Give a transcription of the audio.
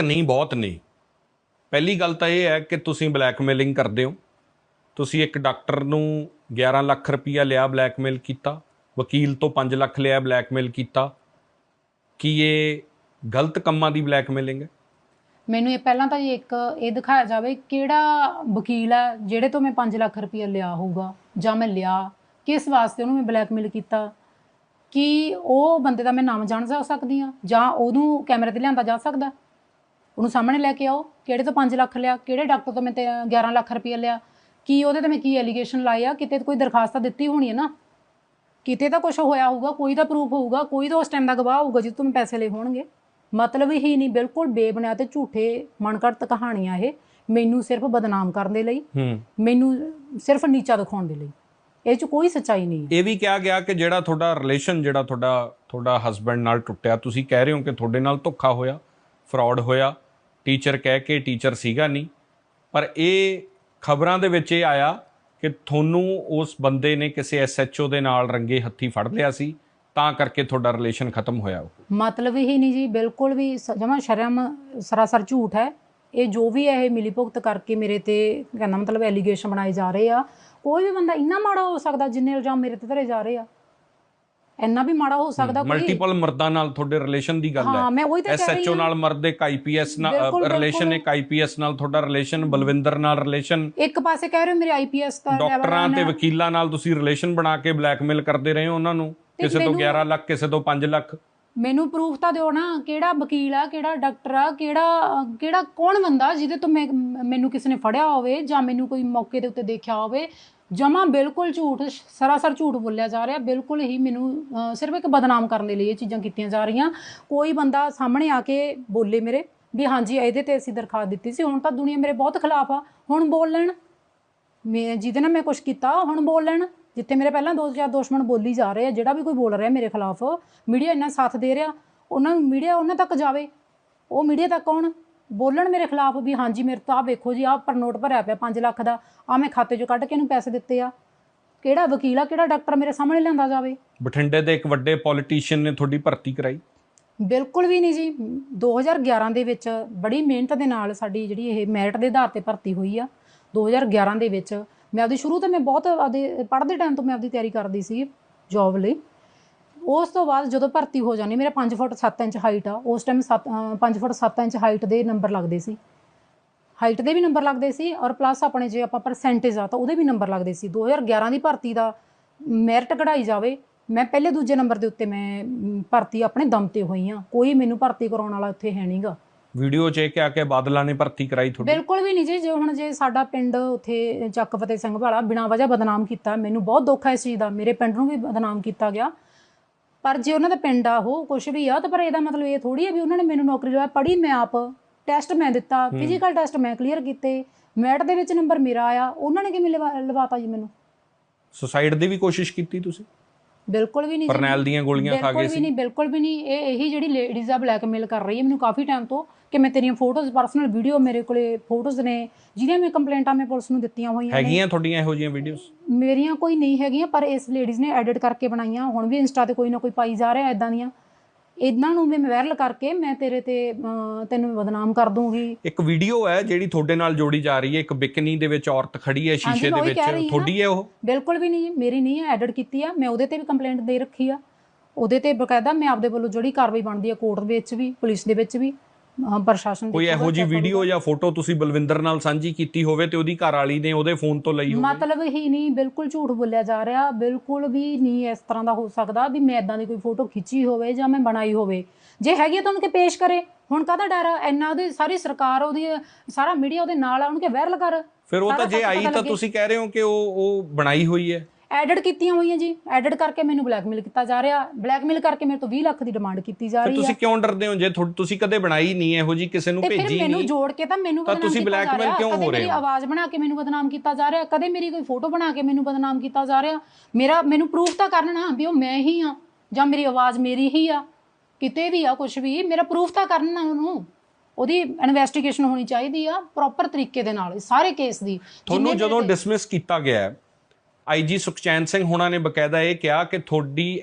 ਨਹੀਂ, ਬਹੁਤ ਨਹੀਂ। ਪਹਿਲੀ ਗੱਲ ਤਾਂ ਇਹ ਹੈ ਕਿ ਤੁਸੀਂ ਬਲੈਕਮੇਲਿੰਗ ਕਰਦੇ ਹੋ। ਤੁਸੀਂ ਇੱਕ ਡਾਕਟਰ ਨੂੰ 11 ਲੱਖ ਰੁਪਈਆ ਲਿਆ ਬਲੈਕਮੇਲ ਕੀਤਾ, ਵਕੀਲ ਤੋਂ 5 ਲੱਖ ਲਿਆ ਬਲੈਕਮੇਲ ਕੀਤਾ। ਕੀ ਇਹ ਗਲਤ ਕੰਮਾਂ ਦੀ ਬਲੈਕਮੇਲਿੰਗ ਹੈ? ਮੈਨੂੰ ਇਹ ਪਹਿਲਾਂ ਤਾਂ ਇੱਕ ਇਹ ਦਿਖਾਇਆ ਜਾਵੇ ਕਿਹੜਾ ਵਕੀਲ ਹੈ ਜਿਹੜੇ ਤੋਂ ਮੈਂ 5 ਲੱਖ ਰੁਪਏ ਲਿਆ ਹੋਊਗਾ ਜਾਂ ਮੈਂ ਲਿਆ, ਕਿਸ ਵਾਸਤੇ ਉਹਨੂੰ ਮੈਂ ਬਲੈਕਮੇਲ ਕੀਤਾ? ਕਿ ਉਹ ਬੰਦੇ ਦਾ ਮੈਂ ਨਾਮ ਜਾਣ ਜਾ ਸਕਦੀ ਆ ਜਾਂ ਉਹਨੂੰ ਕੈਮਰੇ ਤੇ ਲਿਆਂਦਾ ਜਾ ਸਕਦਾ? ਉਹਨੂੰ ਸਾਹਮਣੇ ਲੈ ਕੇ ਆਓ ਕਿਹੜੇ ਤੋਂ 5 ਲੱਖ ਲਿਆ ਕਿਹੜੇ ਡਾਕਟਰ ਤੋਂ ਮੈਂ ਤੇ 11 ਲੱਖ ਰੁਪਏ ਲਿਆ ਕੀ ਉਹਦੇ ਤੇ ਮੈਂ ਕੀ ਐਲੀਗੇਸ਼ਨ ਲਾਇਆ ਕਿਤੇ ਕੋਈ ਦਰਖਾਸਤ ਤਾਂ ਦਿੱਤੀ ਹੋਣੀ ਹੈ ਨਾ? ਕਿਤੇ ਤਾਂ ਕੁਝ ਹੋਇਆ ਹੋਊਗਾ ਕੋਈ ਤਾਂ ਪ੍ਰੂਫ ਹੋਊਗਾ ਕੋਈ ਤਾਂ ਉਸ ਟਾਈਮ ਦਾ ਗਵਾਹ ਹੋਊਗਾ ਜਿਸ ਤੋਂ ਮੈਂ ਪੈਸੇ ਲਏ ਹੋਣਗੇ। ਮਤਲਬ ਹੀ ਨਹੀਂ ਬਿਲਕੁਲ ਬੇਬੁਨਿਆਦ ਤੇ ਝੂਠੇ ਮਨਕੜਤ ਕਹਾਣੀਆਂ ਇਹ ਮੈਨੂੰ ਸਿਰਫ ਬਦਨਾਮ ਕਰਨ ਦੇ ਲਈ ਮੈਨੂੰ ਸਿਰਫ ਨੀਚਾ ਦਿਖਾਉਣ ਦੇ ਲਈ। ਇਹ ਚ ਕੋਈ ਸੱਚਾਈ ਨਹੀਂ ਇਹ ਵੀ ਕਿਹਾ ਗਿਆ ਕਿ ਜਿਹੜਾ ਤੁਹਾਡਾ ਰਿਲੇਸ਼ਨ ਜਿਹੜਾ ਤੁਹਾਡਾ ਤੁਹਾਡਾ ਹਸਬੰਡ ਨਾਲ ਟੁੱਟਿਆ ਤੁਸੀਂ ਕਹਿ ਰਹੇ ਹੋ ਕਿ ਤੁਹਾਡੇ ਨਾਲ ਧੋਖਾ ਹੋਇਆ ਫਰਾਡ ਹੋਇਆ ਟੀਚਰ ਕਹਿ ਕੇ ਟੀਚਰ ਸੀਗਾ ਨਹੀਂ। ਪਰ ਇਹ ਖਬਰਾਂ ਦੇ ਵਿੱਚ ਇਹ ਆਇਆ ਕਿ ਤੁਹਾਨੂੰ ਉਸ ਬੰਦੇ ਨੇ ਕਿਸੇ ਐਸਐਚਓ ਦੇ ਨਾਲ ਰੰਗੇ ਹੱਥੀ ਫੜ ਲਿਆ ਸੀ, ਤਾਂ ਕਰਕੇ ਤੁਹਾਡਾ ਰਿਲੇਸ਼ਨ ਖਤਮ ਹੋਇਆ ਉਹ। ਮਤਲਬ ਹੀ ਨਹੀਂ ਜੀ, ਬਿਲਕੁਲ ਵੀ ਜਮਾ ਸ਼ਰਮ ਸਰਾਸਰ ਝੂਠ ਹੈ। ਇਹ ਜੋ ਵੀ ਹੈ ਇਹ ਮਿਲੀ ਭੁਗਤ ਕਰਕੇ ਮੇਰੇ ਤੇ ਕਹਿੰਦਾ ਮਤਲਬ ਐਲੀਗੇਸ਼ਨ ਬਣਾਏ ਜਾ ਰਹੇ ਆ, ਕੋਈ ਵੀ ਬੰਦਾ ਇੰਨਾ ਮਾੜਾ ਹੋ ਸਕਦਾ ਜਿੰਨੇ ਇਲਜ਼ਾਮ ਮੇਰੇ ਤੇ ਧਰੇ ਜਾ ਰਹੇ ਆ। ਇੰਨਾ ਵੀ ਮਾੜਾ ਹੋ ਸਕਦਾ ਕੋਈ? ਮਲਟੀਪਲ ਮਰਦਾਂ ਨਾਲ ਤੁਹਾਡੇ ਰਿਲੇਸ਼ਨ ਦੀ ਗੱਲ ਹਾਂ। ਹੈ ਮੈਂ ਉਹੀ ਤਾਂ ਕਹਿ ਰਹੀ ਐਸਐਚਓ ਹਾਂ। ਨਾਲ ਮਰਦ ਇੱਕ ਆਈਪੀਐਸ ਨਾਲ ਰਿਲੇਸ਼ਨ। ਇੱਕ ਆਈਪੀਐਸ ਨਾਲ ਤੁਹਾਡਾ ਰਿਲੇਸ਼ਨ ਬਲਵਿੰਦਰ ਨਾਲ ਰਿਲੇਸ਼ਨ ਇੱਕ ਪਾਸੇ ਕਹਿ ਰਹੇ ਹੋ ਮੇਰੇ ਆਈਪੀਐਸ ਦਾ ਡਾਕਟਰਾਂ ਤੇ। ਵਕੀਲਾਂ ਨਾਲ ਤੁਸੀਂ ਰਿਲੇਸ਼ਨ ਬਣਾ ਕੇ ਬਲੈਕਮੇਲ ਕਰਦੇ ਰਹੇ ਹੋ ਉਹਨਾਂ ਨੂੰ। ਕਿਸੇ ਤੋਂ ਮੈਨੂੰ- 11 ਲੱਖ ਕਿਸੇ ਤੋਂ 5 ਲੱਖ। ਮੈਨੂੰ ਪ੍ਰੂਫ ਤਾਂ ਦਿਓ ਨਾ ਕਿਹੜਾ ਵਕੀਲ ਆ, ਕਿਹੜਾ ਡਾਕਟਰ ਆ, ਕਿਹੜਾ ਕਿਹੜਾ ਕੌਣ ਬੰਦਾ ਜਿਹਦੇ ਤੋਂ ਮੈਂ, ਮੈਨੂੰ ਕਿਸੇ ਨੇ ਫੜਿਆ ਹੋਵੇ ਜਾਂ ਮੈਨੂੰ ਕੋਈ ਮੌਕੇ ਦੇ ਉੱਤੇ ਦੇਖਿਆ ਹੋਵੇ। ਜਮਾ ਬਿਲਕੁਲ ਝੂਠ, ਸਰਾਸਰ ਝੂਠ ਬੋਲਿਆ ਜਾ ਰਿਹਾ। ਬਿਲਕੁਲ ਹੀ ਮੈਨੂੰ ਸਿਰਫ ਇੱਕ ਬਦਨਾਮ ਕਰਨ ਦੇ ਲਈ ਇਹ ਚੀਜ਼ਾਂ ਕੀਤੀਆਂ ਜਾ ਰਹੀਆਂ। ਕੋਈ ਬੰਦਾ ਸਾਹਮਣੇ ਆ ਕੇ ਬੋਲੇ ਮੇਰੇ ਵੀ ਹਾਂਜੀ, ਇਹਦੇ ਤੇ ਅਸੀਂ ਦਰਖਾਸਤ ਦਿੱਤੀ ਸੀ। ਹੁਣ ਤਾਂ ਦੁਨੀਆ ਮੇਰੇ ਬਹੁਤ ਖਿਲਾਫ ਆ। ਹੁਣ ਬੋਲ ਲੈਣ ਮੈਂ, ਜਿਹਦੇ ਨਾਲ ਮੈਂ ਕੁਝ ਕੀਤਾ, ਹੁਣ ਬੋਲ ਲੈਣ ਜਿੱਥੇ ਮੇਰੇ ਪਹਿਲਾਂ ਦੋ ਚਾਰ ਦੁਸ਼ਮਣ ਬੋਲੀ ਜਾ ਰਹੇ ਆ ਜਿਹੜਾ ਵੀ ਕੋਈ ਬੋਲ ਰਿਹਾ ਮੇਰੇ ਖਿਲਾਫ ਮੀਡੀਆ ਇੰਨਾ ਸਾਥ ਦੇ ਰਿਹਾ ਉਹਨਾਂ ਨੂੰ ਮੀਡੀਆ ਉਹਨਾਂ ਤੱਕ ਜਾਵੇ। ਉਹ ਮੀਡੀਆ ਤੱਕ ਕੌਣ ਬੋਲਣ ਮੇਰੇ ਖਿਲਾਫ ਵੀ ਹਾਂਜੀ ਮੇਰੇ ਤੋਂ ਆ ਵੇਖੋ ਜੀ ਆਹ ਪਰ ਨੋਟ ਭਰਿਆ ਪਿਆ 5 ਲੱਖ ਦਾ ਆ ਮੈਂ ਖਾਤੇ 'ਚੋਂ ਕੱਢ ਕੇ ਇਹਨੂੰ ਪੈਸੇ ਦਿੱਤੇ ਆ। ਕਿਹੜਾ ਵਕੀਲ ਆ ਕਿਹੜਾ ਡਾਕਟਰ ਮੇਰੇ ਸਾਹਮਣੇ ਲਿਆਂਦਾ ਜਾਵੇ? ਬਠਿੰਡੇ ਦੇ ਇੱਕ ਵੱਡੇ ਪੋਲੀਟੀਸ਼ੀਅਨ ਨੇ ਤੁਹਾਡੀ ਭਰਤੀ ਕਰਾਈ। ਬਿਲਕੁਲ ਵੀ ਨਹੀਂ ਜੀ। 2011 ਦੇ ਵਿੱਚ ਬੜੀ ਮਿਹਨਤ ਦੇ ਨਾਲ ਸਾਡੀ ਜਿਹੜੀ ਇਹ ਮੈਰਿਟ ਦੇ ਆਧਾਰ ਤੇ ਭਰਤੀ ਹੋਈ ਆ। 2011 ਦੇ ਵਿੱਚ ਮੈਂ ਆਪਦੀ ਸ਼ੁਰੂ ਤੋਂ ਮੈਂ ਬਹੁਤ ਆਪਦੇ, ਪੜ੍ਹਦੇ ਟਾਈਮ ਤੋਂ ਮੈਂ ਆਪਦੀ ਤਿਆਰੀ ਕਰਦੀ ਸੀ ਜੌਬ ਲਈ। ਉਸ ਤੋਂ ਬਾਅਦ ਜਦੋਂ ਭਰਤੀ ਹੋ ਜਾਣੀ ਮੇਰਾ 5 ਫੁੱਟ 7 ਇੰਚ ਹਾਈਟ ਆ। ਉਸ ਟਾਈਮ 5 ਫੁੱਟ 7 ਇੰਚ ਹਾਈਟ ਦੇ ਨੰਬਰ ਲੱਗਦੇ ਸੀ। ਹਾਈਟ ਦੇ ਵੀ ਨੰਬਰ ਲੱਗਦੇ ਸੀ ਔਰ ਪਲੱਸ ਆਪਣੇ ਜੇ ਆਪਾਂ ਪਰਸੈਂਟੇਜ ਆ, ਤਾਂ ਉਹਦੇ ਵੀ ਨੰਬਰ ਲੱਗਦੇ ਸੀ। 2011 ਦੀ ਭਰਤੀ ਦਾ ਮੈਰਿਟ ਕਢਾਈ ਜਾਵੇ, ਮੈਂ ਪਹਿਲੇ ਦੂਜੇ ਨੰਬਰ ਦੇ ਉੱਤੇ ਮੈਂ ਭਰਤੀ ਆਪਣੇ ਦਮ ਤੇ ਹੋਈ ਆ। ਕੋਈ ਮੈਨੂੰ ਭਰਤੀ ਕਰਾਉਣ ਵਾਲਾ ਉੱਥੇ ਹੈ ਨਹੀਂਗਾ ਵੀਡੀਓ 'ਚ ਇਹ ਕਿਹਾ ਕਿ ਬਾਦਲਾਂ ਨੇ ਭਰਤੀ ਕਰਾਈ ਤੁਹਾਡੀ। ਬਿਲਕੁਲ ਵੀ ਨਹੀਂ ਜੀ ਜੇ ਹੁਣ ਜੇ ਸਾਡਾ ਪਿੰਡ ਉੱਥੇ ਚੱਕ ਫਤਿਹ ਸਿੰਘ ਵਾਲਾ ਬਿਨਾਂ ਵਜ੍ਹਾ ਬਦਨਾਮ ਕੀਤਾ ਮੈਨੂੰ ਬਹੁਤ ਦੁੱਖ ਹੈ ਇਸ ਚੀਜ਼ ਦਾ ਮੇਰੇ ਪਿੰਡ ਨੂੰ ਵੀ ਬਦਨਾਮ ਕੀਤਾ ਗਿਆ। ਪਰ ਜੇ ਉਹਨਾਂ ਦਾ ਪਿੰਡ ਆ ਉਹ ਕੁਝ ਵੀ ਆ ਤਾਂ ਪਰ ਇਹਦਾ ਮਤਲਬ ਇਹ ਥੋੜੀ ਹੈ ਵੀ ਉਹਨਾਂ ਨੇ ਮੈਨੂੰ ਨੌਕਰੀ ਲਵਾਇਆ ਪੜ੍ਹੀ ਮੈਂ ਆਪ ਟੈਸਟ ਮੈਂ ਦਿੱਤਾ ਫਿਜ਼ੀਕਲ ਟੈਸਟ ਮੈਂ ਕਲੀਅਰ ਕੀਤੇ ਮੈਟ ਦੇ ਵਿੱਚ ਨੰਬਰ ਮੇਰਾ ਆਇਆ ਉਹਨਾਂ ਨੇ ਕਿਵੇਂ ਲਵਾ- ਲਵਾਤਾ ਜੀ ਮੈਨੂੰ? ਸੁਸਾਈਡ ਦੀ ਵੀ ਕੋਸ਼ਿਸ਼ ਕੀਤੀ ਤੁਸੀਂ? ਬਿਲਕੁਲ ਵੀ ਨਹੀਂ ਜੀ। ਫਰਨੈਲ ਦੀਆਂ ਗੋਲੀਆਂ ਖਾ ਬਿਲਕੁਲ ਗਏ ਵੀ ਸੀ। ਨਹੀਂ ਬਿਲਕੁਲ ਵੀ ਨਹੀਂ। ਇਹ ਇਹੀ ਜਿਹੜੀ ਲੇਡੀਜ਼ ਆ ਬਲੈਕਮੇਲ ਕਰ ਰਹੀ ਹੈ। ਮੈਨੂੰ ਕਾਫੀ ਟਾਈਮ ਤੋਂ ਕਿ ਮੈਂ ਤੇਰੀਆਂ ਫੋਟੋਜ਼ ਪਰਸਨਲ ਵੀਡੀਓ ਮੇਰੇ ਕੋਲੇ ਫੋਟੋਜ਼ ਨੇ ਜਿਹਦੀਆਂ ਮੈਂ ਕੰਪਲੇਂਟਾਂ ਮੈਂ ਪੁਲਿਸ ਨੂੰ ਦਿੱਤੀਆਂ ਹੋਈਆਂ ਨੇ। ਹੈਗੀਆਂ ਤੁਹਾਡੀਆਂ ਇਹੋ ਜਿਹੀਆਂ ਵੀਡੀਓਜ਼ ਮੇਰੀਆਂ ਕੋਈ ਨਹੀਂ ਹੈਗੀਆਂ ਪਰ ਇਸ ਲੇਡੀਜ਼ ਨੇ ਐਡਿਟ ਕਰਕੇ ਬਣਾਈਆਂ। ਹੁਣ ਵੀ ਇੰਸਟਾ ਤੇ ਕੋਈ ਨਾ ਕੋਈ ਪਾਈ ਜਾ ਰਿਹਾ ਇਦਾਂ ਦੀਆਂ। ਇਦਾਂ ਨੂੰ ਵੀ ਮੈਂ ਵਾਇਰਲ ਕਰਕੇ ਮੈਂ ਤੇਰੇ ਤੇ ਤੈਨੂੰ ਬਦਨਾਮ ਕਰ ਦੂੰਗੀ। ਇੱਕ ਵੀਡੀਓ ਹੈ ਜਿਹੜੀ ਤੁਹਾਡੇ ਨਾਲ ਜੋੜੀ ਜਾ ਰਹੀ ਹੈ। ਇੱਕ ਬਿਕਨੀ ਦੇ ਵਿੱਚ ਔਰਤ ਖੜੀ ਹੈ ਸ਼ੀਸ਼ੇ ਮੈਂ ਦੇ ਉਹੀ ਵਿੱਚ। ਕਹਿ ਰਹੀ ਹਾਂ। ਤੁਹਾਡੀ ਹੈ ਉਹ? ਬਿਲਕੁਲ ਵੀ ਨਹੀਂ ਜੀ, ਮੇਰੀ ਨਹੀਂ ਹੈ ਐਡਿਟ ਕੀਤੀ ਆ। ਮੈਂ ਉਹਦੇ ਤੇ ਵੀ ਕੰਪਲੇਂਟ ਦੇ ਰੱਖੀ ਆ। ਉਹਦੇ ਤੇ ਬਕਾਇਦਾ ਮੈਂ ਆਪਦੇ ਵੱਲੋਂ ਜਿਹੜੀ ਕਾਰਵਾਈ ਬਣਦੀ ਆ ਕੋਰਟ ਦੇ ਵਿੱਚ ਵੀ ਪੁਲਿਸ ਦੇ ਵਿੱਚ ਵੀ। ਪ੍ਰਸ਼ਾਸਨ ਕੋਈ ਇਹੋ ਜੀ ਵੀਡੀਓ ਜਾਂ ਫੋਟੋ ਤੁਸੀਂ ਬਲਵਿੰਦਰ ਨਾਲ ਸਾਂਝੀ ਕੀਤੀ ਹੋਵੇ ਤੇ ਉਹਦੀ ਘਰ ਵਾਲੀ ਨੇ ਉਹਦੇ ਫੋਨ ਤੋਂ ਲਈ ਹੋਵੇ? ਮਤਲਬ ਹੀ ਨਹੀਂ ਬਿਲਕੁਲ ਝੂਠ ਬੋਲਿਆ ਜਾ ਰਿਹਾ ਬਿਲਕੁਲ ਵੀ ਨਹੀਂ ਇਸ ਤਰ੍ਹਾਂ ਦਾ ਹੋ ਸਕਦਾ ਵੀ ਮੈਂ ਇਦਾਂ ਦੀ ਕੋਈ ਫੋਟੋ ਖਿੱਚੀ ਹੋਵੇ ਜਾਂ ਮੈਂ ਬਣਾਈ ਹੋਵੇ। ਜੇ ਹੈਗੀ ਤਾਂ ਉਹਨੂੰ ਪੇਸ਼ ਕਰੇ। ਹੁਣ ਕਾਹਦਾ ਡਰ ਆ? ਇੰਨਾ ਉਹਦੀ ਸਾਰੀ ਸਰਕਾਰ ਉਹਦੀ ਸਾਰਾ ਮੀਡੀਆ ਉਹਦੇ ਨਾਲ ਆ ਉਹਨੂੰ ਵਾਇਰਲ ਕਰ। ਫਿਰ ਉਹ ਤਾਂ ਜੇ ਆਈ ਤਾਂ। ਤੁਸੀਂ ਕਹਿ ਰਹੇ ਹੋ ਕਿ ਉਹ ਉਹ ਬਣਾਈ ਹੋਈ ਹੈ। ਐਡਿਟ ਕੀਤੀਆਂ ਹੋਈਆਂ ਜੀ। ਐਡਿਟ ਕਰਕੇ ਮੈਨੂੰ ਬਲੈਕਮੇਲ ਕੀਤਾ ਜਾ ਰਿਹਾ। ਬਲੈਕਮੇਲ ਕਰਕੇ ਮੇਰੇ ਤੋਂ 20 ਲੱਖ ਦੀ ਡਿਮਾਂਡ ਕੀਤੀ ਜਾ ਰਹੀ ਹੈ। ਤੁਸੀਂ ਕਿਉਂ ਡਰਦੇ ਹੋ? ਜੇ ਤੁਸੀਂ ਕਦੇ ਬਣਾਈ ਨਹੀਂ ਇਹੋ ਜੀ ਕਿਸੇ ਨੂੰ ਤੇ ਫਿਰ ਭੇਜੀ ਮੈਨੂੰ ਨਹੀਂ। ਜੋੜ ਕੇ ਤਾਂ ਮੈਨੂੰ ਤਾਂ ਬਦਨਾਮ ਤੁਸੀਂ ਰਿਹਾ। ਕਿਉਂ ਹੋ ਰਹੇ ਮੇਰੀ ਹੋ? ਆਵਾਜ਼ ਬਣਾ ਕੇ ਮੈਨੂੰ ਬਦਨਾਮ ਕੀਤਾ ਜਾ ਰਿਹਾ। ਕਦੇ ਮੇਰੀ ਕੋਈ ਫੋਟੋ ਬਣਾ ਕੇ ਮੈਨੂੰ ਬਦਨਾਮ ਕੀਤਾ ਜਾ ਰਿਹਾ। ਮੇਰਾ ਮੈਨੂੰ ਪ੍ਰੂਫ ਤਾਂ ਕਰਨ ਨਾ ਵੀ ਉਹ ਮੈਂ ਹੀ ਆ ਜਾਂ ਮੇਰੀ ਆਵਾਜ਼ ਮੇਰੀ ਹੀ ਆ। ਕਿਤੇ ਵੀ ਆ ਕੁਝ ਵੀ ਮੇਰਾ ਪ੍ਰੂਫ ਤਾਂ ਕਰਨ ਨਾ ਉਹਨੂੰ। ਉਹਦੀ ਇਨਵੈਸਟੀਗੇਸ਼ਨ ਹੋਣੀ ਚਾਹੀਦੀ ਆ ਪ੍ਰੋਪਰ ਤਰੀਕੇ ਦੇ ਨਾਲ ਸਾਰੇ ਕੇਸ ਦੀ। ਤੁਹਾਨੂੰ ਜਦੋਂ ਮੇਰੇ- ਡਿਸਮਿਸ ਕੀਤਾ ਗਿਆ ਆਈਜੀ ਸੁਖਚੈਨ ਸਿੰਘ ਹੋਣਾ ਨੇ ਬਕਾਇਦਾ ਇਹ ਕਿਹਾ ਕਿ ਤੁਹਾਡੀ